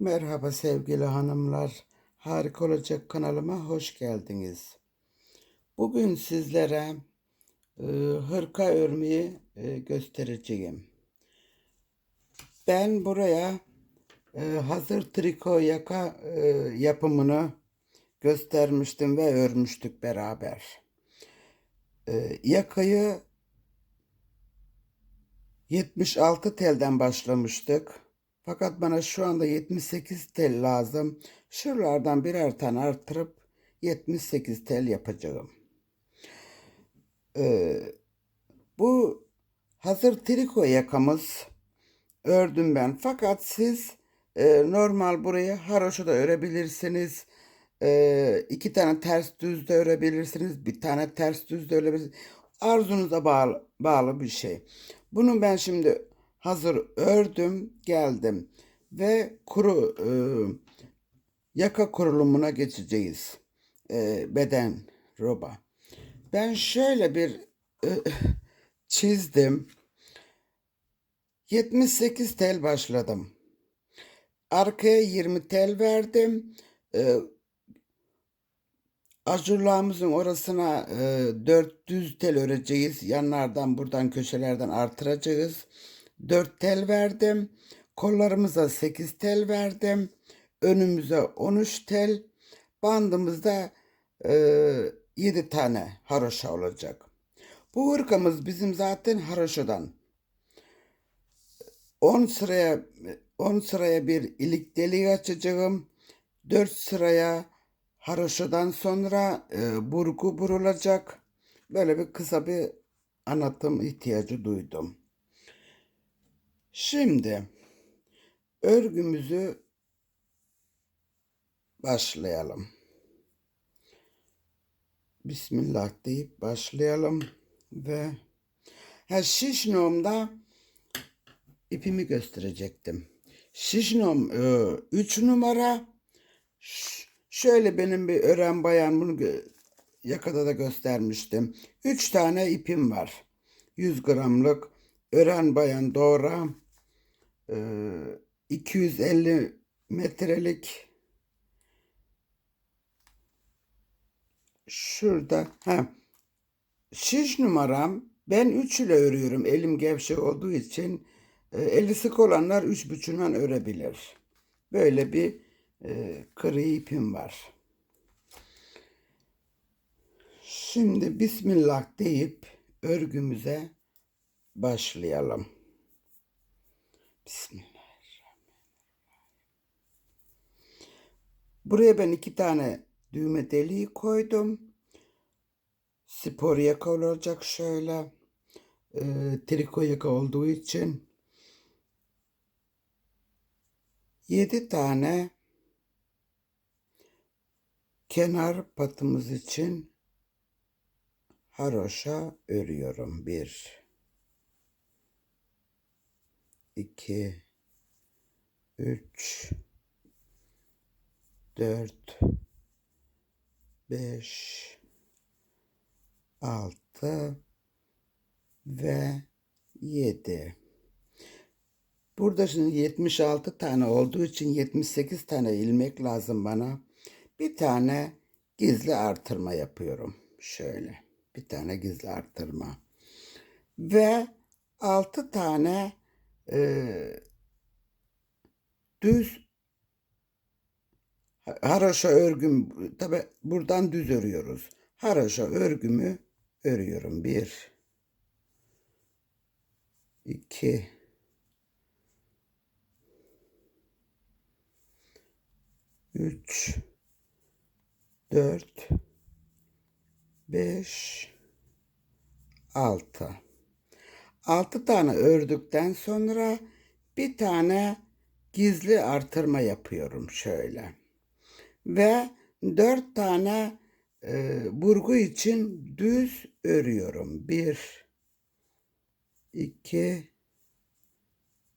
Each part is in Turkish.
Merhaba sevgili hanımlar. Harika olacak kanalıma hoş geldiniz. Bugün sizlere e, hırka örmeyi e, göstereceğim. Ben buraya e, hazır triko yaka e, yapımını göstermiştim ve örmüştük beraber. E, yakayı 76 telden başlamıştık. Fakat bana şu anda 78 tel lazım. Şuralardan birer tane artırıp 78 tel yapacağım. Ee, bu hazır triko yakamız ördüm ben. Fakat siz e, normal burayı haroşa da örebilirsiniz. E, iki tane ters düz de örebilirsiniz. Bir tane ters düz de örebilirsiniz. Arzunuza bağlı, bağlı bir şey. Bunu ben şimdi hazır ördüm geldim ve kuru e, yaka kurulumuna geçeceğiz. E, beden roba. Ben şöyle bir e, çizdim. 78 tel başladım. Arkaya 20 tel verdim. E, Ajurlarımızın orasına e, 400 tel öreceğiz. Yanlardan buradan köşelerden artıracağız. 4 tel verdim. Kollarımıza 8 tel verdim. Önümüze 13 tel. Bandımızda e, 7 tane haroşa olacak. Bu hırkamız bizim zaten haroşadan. 10 sıraya 10 sıraya bir ilik deliği açacağım. 4 sıraya haroşadan sonra e, burgu burulacak. Böyle bir kısa bir anlatım ihtiyacı duydum. Şimdi örgümüzü başlayalım. Bismillah deyip başlayalım ve ha şişnomda ipimi gösterecektim. Şişnom 3 e, numara şöyle benim bir ören bayan bunu yakada da göstermiştim. 3 tane ipim var. 100 gramlık ören bayan doğra 250 metrelik şurada ha şiş numaram ben 3 ile örüyorum elim gevşek olduğu için e, eli sık olanlar 3,5'dan örebilir. Böyle bir e, kırı ipim var. Şimdi Bismillah deyip örgümüze başlayalım. Bismillahirrahmanirrahim. Buraya ben iki tane düğme deliği koydum. Spor yaka olacak şöyle. E, triko yaka olduğu için. Yedi tane kenar patımız için haroşa örüyorum. Bir, iki, üç, dört, beş, altı ve yedi. Burada şimdi 76 tane olduğu için 78 tane ilmek lazım bana. Bir tane gizli artırma yapıyorum. Şöyle. Bir tane gizli artırma. Ve 6 tane e, düz haroşa örgüm tabi buradan düz örüyoruz. Haroşa örgümü örüyorum. Bir, iki, üç, dört, beş, altı. Altı tane ördükten sonra bir tane gizli artırma yapıyorum şöyle. Ve dört tane e, burgu için düz örüyorum. Bir, iki,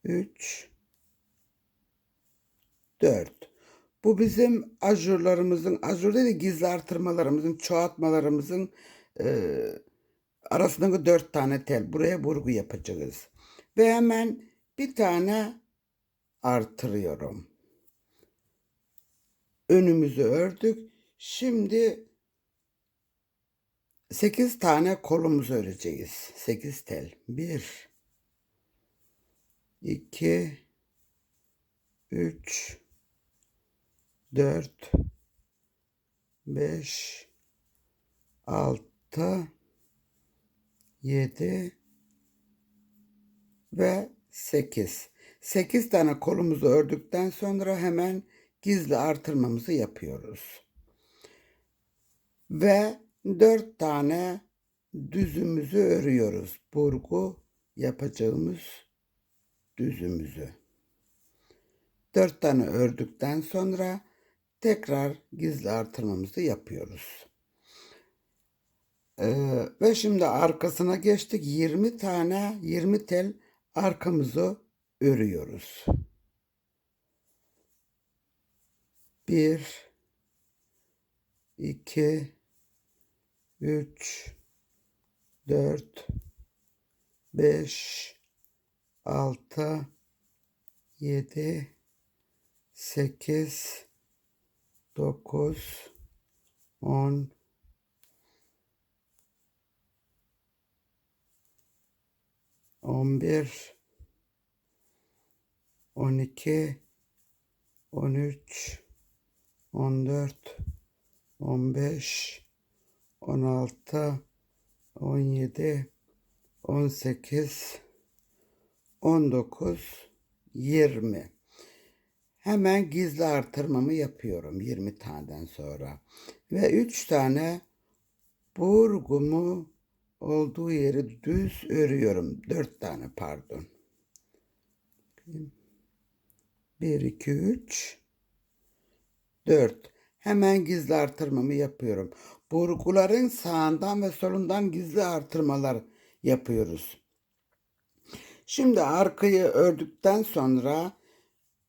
üç, dört. Bu bizim ajurlarımızın, ajur değil de gizli artırmalarımızın, çoğaltmalarımızın e, arasındaki dört tane tel. Buraya burgu yapacağız. Ve hemen bir tane artırıyorum. önümüzü ördük. Şimdi 8 tane kolumuzu öreceğiz. 8 tel. 1 2 3 4 5 6 7 ve 8. 8 tane kolumuzu ördükten sonra hemen gizli artırmamızı yapıyoruz. Ve 4 tane düzümüzü örüyoruz. Burgu yapacağımız düzümüzü. 4 tane ördükten sonra tekrar gizli artırmamızı yapıyoruz. Ee, ve şimdi arkasına geçtik. 20 tane 20 tel arkamızı örüyoruz. 1 2 3 4 5 6 7 8 9 10 11 12 13 14 15 16 17 18 19 20 Hemen gizli artırmamı yapıyorum 20 taneden sonra. Ve 3 tane burgumu olduğu yeri düz örüyorum. 4 tane pardon. 1, 2, 3, 4. Hemen gizli artırmamı yapıyorum. Burguların sağından ve solundan gizli artırmalar yapıyoruz. Şimdi arkayı ördükten sonra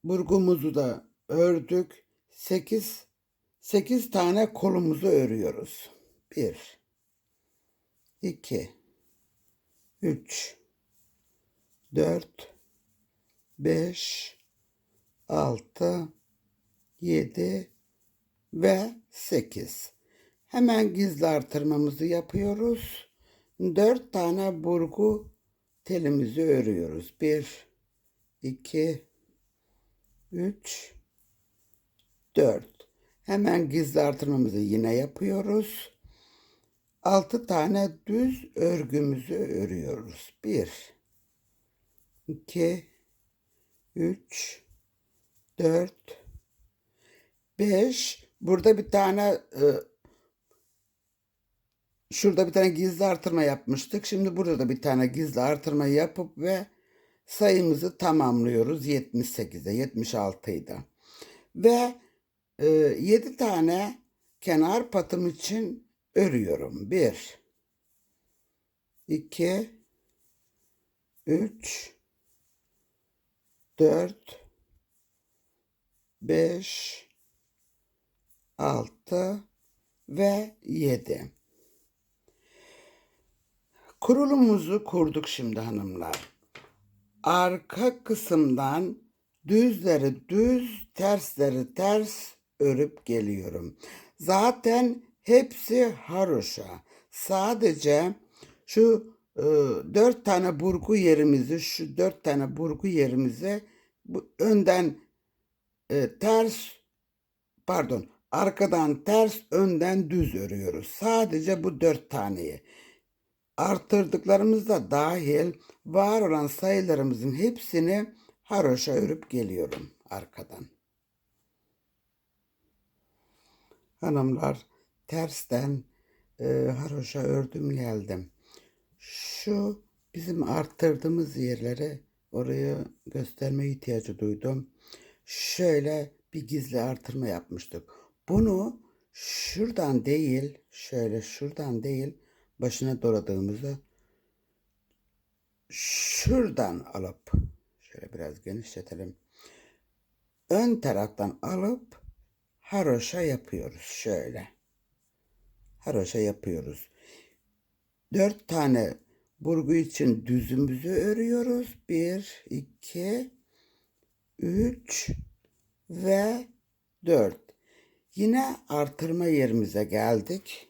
burgumuzu da ördük. 8 8 tane kolumuzu örüyoruz. 1 2 3 4 5 6 7 ve 8. Hemen gizli artırmamızı yapıyoruz. 4 tane burgu telimizi örüyoruz. 1 2 3 4. Hemen gizli artırmamızı yine yapıyoruz. 6 tane düz örgümüzü örüyoruz. 1 2 3 4 5 burada bir tane e, şurada bir tane gizli artırma yapmıştık. Şimdi burada da bir tane gizli artırma yapıp ve sayımızı tamamlıyoruz 78'e 76'ydı. Ve e, 7 tane kenar patım için örüyorum. 1 2 3 4 5 6 ve 7. Kurulumuzu kurduk şimdi hanımlar. Arka kısımdan düzleri düz, tersleri ters örüp geliyorum. Zaten hepsi haroşa. Sadece şu e, dört tane burgu yerimizi, şu dört tane burgu yerimizi bu önden e, ters pardon arkadan ters önden düz örüyoruz. Sadece bu dört taneyi. Artırdıklarımız da dahil var olan sayılarımızın hepsini haroşa örüp geliyorum arkadan. Hanımlar tersten e, haroşa ördüm geldim. Şu bizim arttırdığımız yerleri oraya gösterme ihtiyacı duydum. Şöyle bir gizli artırma yapmıştık. Bunu şuradan değil, şöyle şuradan değil, başına doladığımızı şuradan alıp şöyle biraz genişletelim. Ön taraftan alıp haroşa yapıyoruz şöyle. Haroşa yapıyoruz. Dört tane burgu için düzümüzü örüyoruz. Bir, iki, üç ve dört. Yine artırma yerimize geldik.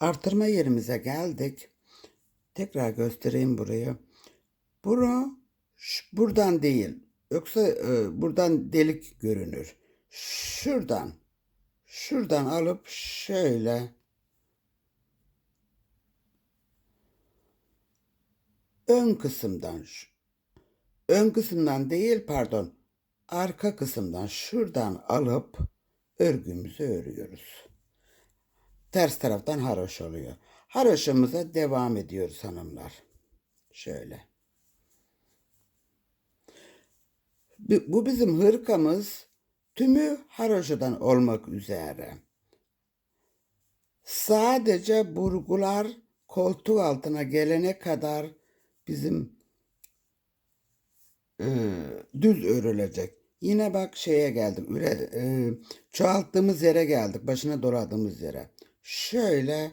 Artırma yerimize geldik. Tekrar göstereyim burayı. Bunu buradan değil. Yoksa e, buradan delik görünür. Şuradan. Şuradan alıp şöyle ön kısımdan ön kısımdan değil pardon arka kısımdan şuradan alıp örgümüzü örüyoruz. Ters taraftan haroş oluyor. Haroşamıza devam ediyoruz hanımlar. Şöyle. Bu bizim hırkamız tümü haroşadan olmak üzere. Sadece burgular koltuk altına gelene kadar bizim e, düz örülecek. Yine bak şeye geldik. Üre, e, çoğalttığımız yere geldik. Başına doladığımız yere. Şöyle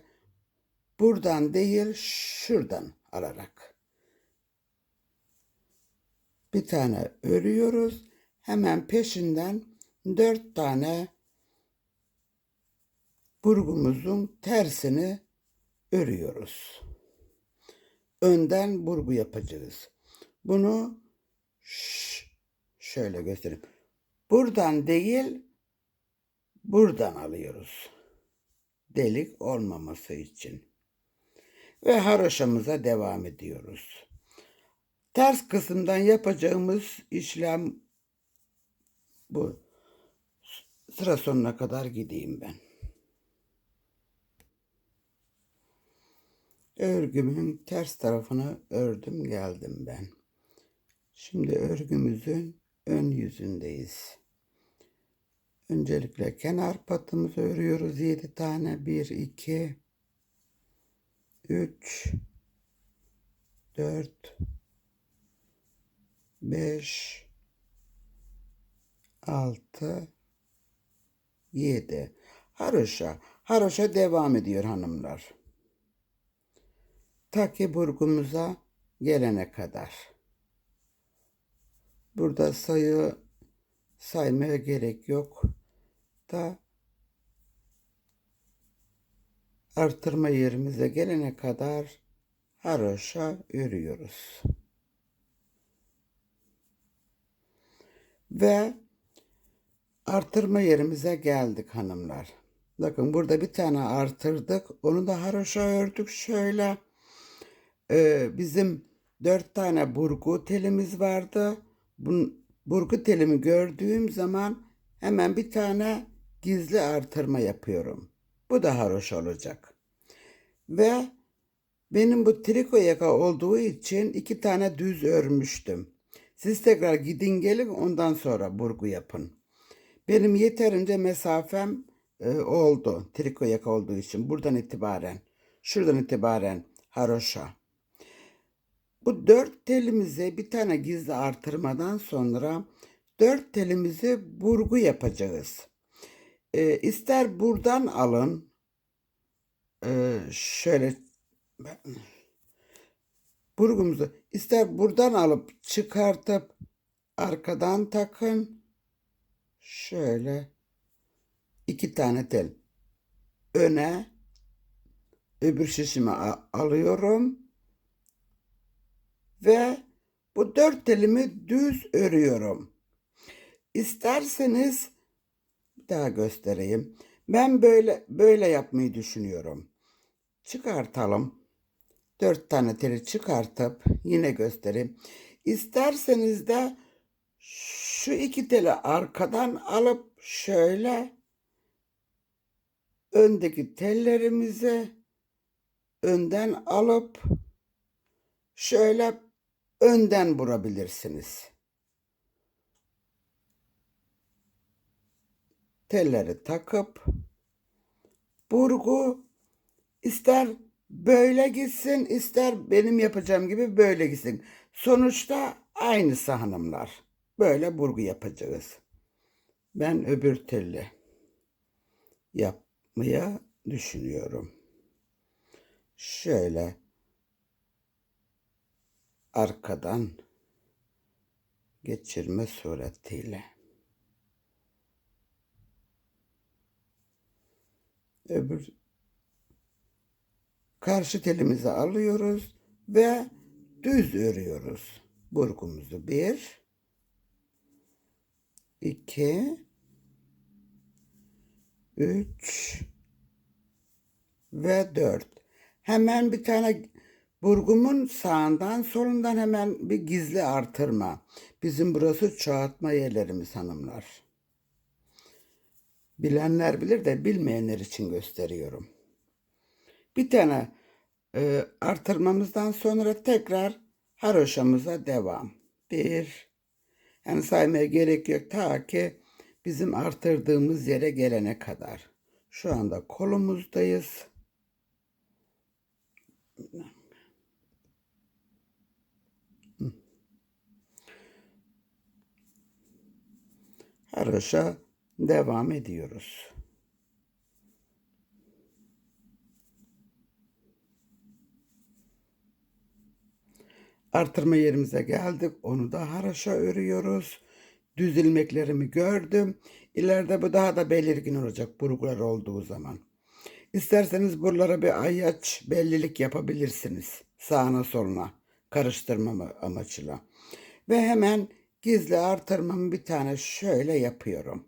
buradan değil şuradan alarak. Bir tane örüyoruz. Hemen peşinden dört tane burgumuzun tersini örüyoruz. Önden burgu yapacağız. Bunu şöyle göstereyim. Buradan değil, buradan alıyoruz. Delik olmaması için. Ve haroşamıza devam ediyoruz. Ters kısımdan yapacağımız işlem bu. Sıra sonuna kadar gideyim ben. Örgümün ters tarafını ördüm geldim ben. Şimdi örgümüzün ön yüzündeyiz. Öncelikle kenar patımızı örüyoruz 7 tane. 1, 2, 3, 4, 5, 6, 7. Haroşa. Haroşa devam ediyor hanımlar. Ta ki burgumuza gelene kadar. Burada sayı saymaya gerek yok. Da artırma yerimize gelene kadar haroşa örüyoruz. Ve artırma yerimize geldik hanımlar. Bakın burada bir tane artırdık. Onu da haroşa ördük şöyle. Ee, bizim dört tane burgu telimiz vardı. Bun, burgu telimi gördüğüm zaman hemen bir tane gizli artırma yapıyorum. Bu da haroş olacak. Ve benim bu triko yaka olduğu için iki tane düz örmüştüm. Siz tekrar gidin gelin ondan sonra burgu yapın. Benim yeterince mesafem e, oldu. Triko yaka olduğu için buradan itibaren, şuradan itibaren haroşa. Bu dört telimize bir tane gizli artırmadan sonra dört telimizi burgu yapacağız. E, ister buradan alın. E, şöyle burgumuzu ister buradan alıp çıkartıp arkadan takın. Şöyle iki tane tel öne öbür a- alıyorum ve bu dört telimi düz örüyorum. İsterseniz daha göstereyim. Ben böyle böyle yapmayı düşünüyorum. Çıkartalım. Dört tane teli çıkartıp yine göstereyim. İsterseniz de şu iki teli arkadan alıp şöyle öndeki tellerimizi önden alıp şöyle önden vurabilirsiniz. Telleri takıp burgu ister böyle gitsin ister benim yapacağım gibi böyle gitsin. Sonuçta aynısı hanımlar. Böyle burgu yapacağız. Ben öbür telli yapmaya düşünüyorum. Şöyle arkadan geçirme suretiyle. öbür karşı telimizi alıyoruz ve düz örüyoruz. Burgumuzu bir, iki, üç ve dört. Hemen bir tane burgumun sağından solundan hemen bir gizli artırma. Bizim burası çoğaltma yerlerimiz hanımlar. Bilenler bilir de bilmeyenler için gösteriyorum. Bir tane e, artırmamızdan sonra tekrar haroşamıza devam. Bir, yani saymaya gerek yok ta ki bizim artırdığımız yere gelene kadar. Şu anda kolumuzdayız. Haroşa devam ediyoruz. Artırma yerimize geldik. Onu da haraşa örüyoruz. Düz ilmeklerimi gördüm. İleride bu daha da belirgin olacak burgular olduğu zaman. İsterseniz buralara bir ayaç bellilik yapabilirsiniz. Sağına soluna karıştırmama amaçla. Ve hemen gizli artırmamı bir tane şöyle yapıyorum.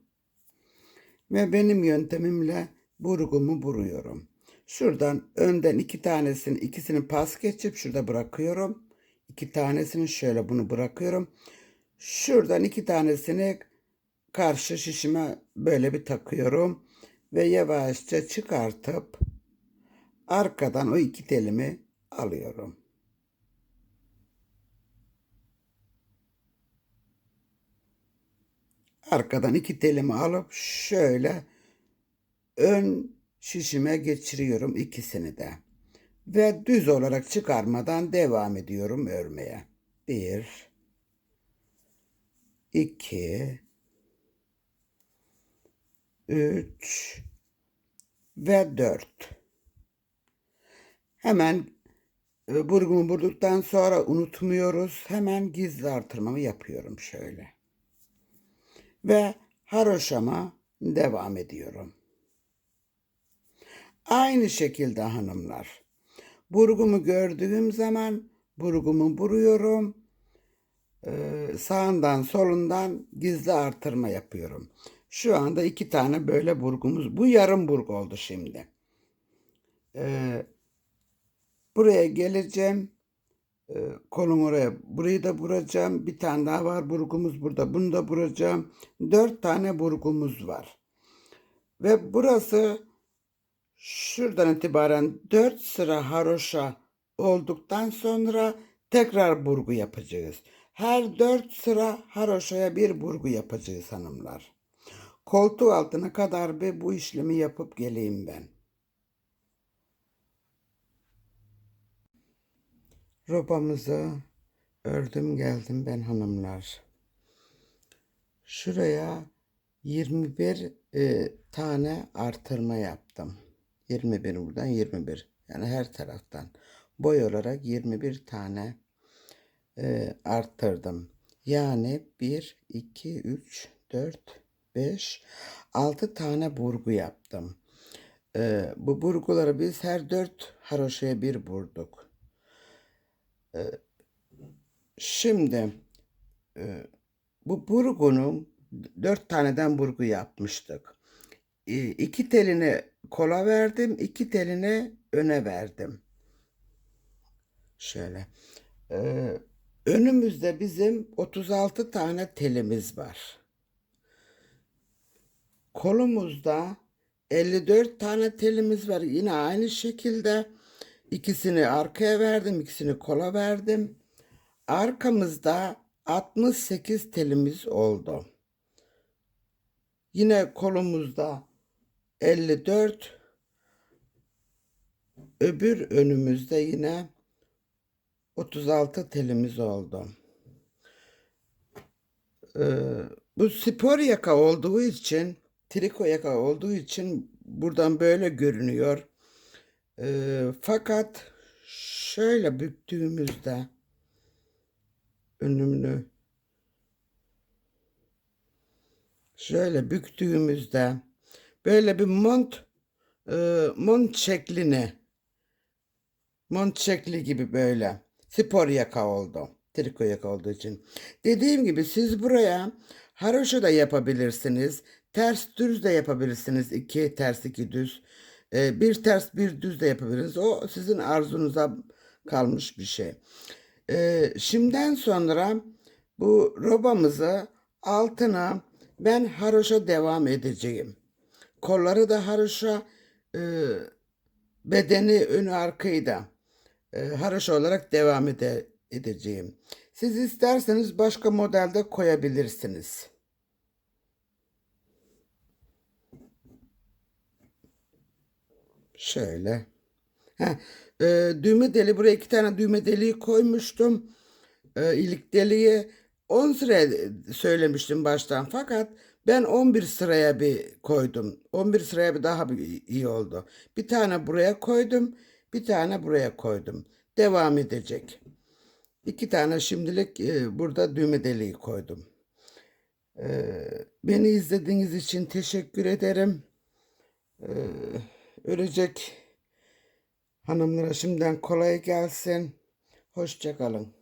Ve benim yöntemimle burgumu buruyorum. Şuradan önden iki tanesini ikisini pas geçip şurada bırakıyorum. İki tanesini şöyle bunu bırakıyorum. Şuradan iki tanesini karşı şişime böyle bir takıyorum. Ve yavaşça çıkartıp arkadan o iki telimi alıyorum. Arkadan iki telimi alıp şöyle ön şişime geçiriyorum ikisini de. Ve düz olarak çıkarmadan devam ediyorum örmeye. Bir, iki, üç ve dört. Hemen e, burgumu vurduktan sonra unutmuyoruz. Hemen gizli artırmamı yapıyorum şöyle. Ve haroşama devam ediyorum. Aynı şekilde hanımlar. Burgumu gördüğüm zaman burgumu vuruyorum. Ee, sağından solundan gizli artırma yapıyorum. Şu anda iki tane böyle burgumuz. Bu yarım burg oldu şimdi. Ee, buraya geleceğim. Ee, kolum oraya. Burayı da vuracağım. Bir tane daha var burgumuz burada. Bunu da vuracağım. Dört tane burgumuz var. Ve burası şuradan itibaren dört sıra haroşa olduktan sonra tekrar burgu yapacağız. Her dört sıra haroşaya bir burgu yapacağız hanımlar. Koltuğu altına kadar bir bu işlemi yapıp geleyim ben. Robamızı ördüm geldim ben hanımlar. Şuraya 21 e, tane artırma yaptım. 21 buradan 21. Yani her taraftan. Boy olarak 21 tane e, arttırdım. Yani 1, 2, 3, 4, 5, 6 tane burgu yaptım. E, bu burguları biz her 4 haroşaya bir vurduk. E, şimdi e, bu burgunun 4 taneden burgu yapmıştık. E, iki telini kola verdim, iki telini öne verdim. Şöyle. Ee, önümüzde bizim 36 tane telimiz var. Kolumuzda 54 tane telimiz var. Yine aynı şekilde ikisini arkaya verdim, ikisini kola verdim. Arkamızda 68 telimiz oldu. Yine kolumuzda 54 öbür önümüzde yine 36 telimiz oldu. Ee, bu spor yaka olduğu için triko yaka olduğu için buradan böyle görünüyor. Ee, fakat şöyle büktüğümüzde önümünü şöyle büktüğümüzde böyle bir mont e, mont şekline mont şekli gibi böyle spor yaka oldu. Triko yaka olduğu için. Dediğim gibi siz buraya haroşa da yapabilirsiniz. Ters düz de yapabilirsiniz. İki ters iki düz. E, bir ters bir düz de yapabilirsiniz. O sizin arzunuza kalmış bir şey. E, şimdiden sonra bu robamızı altına ben haroşa devam edeceğim. Kolları da haroşa, e, bedeni önü arkayı da e, haroşa olarak devam ede- edeceğim. Siz isterseniz başka modelde koyabilirsiniz. Şöyle. Heh, e, düğme deli buraya iki tane düğme deliği koymuştum. E, ilik deliği 10 sıra söylemiştim baştan fakat ben 11 sıraya bir koydum. 11 sıraya bir daha iyi oldu. Bir tane buraya koydum, bir tane buraya koydum. Devam edecek. İki tane şimdilik e, burada düğme deliği koydum. E, beni izlediğiniz için teşekkür ederim. E, örecek hanımlara şimdiden kolay gelsin. Hoşça kalın.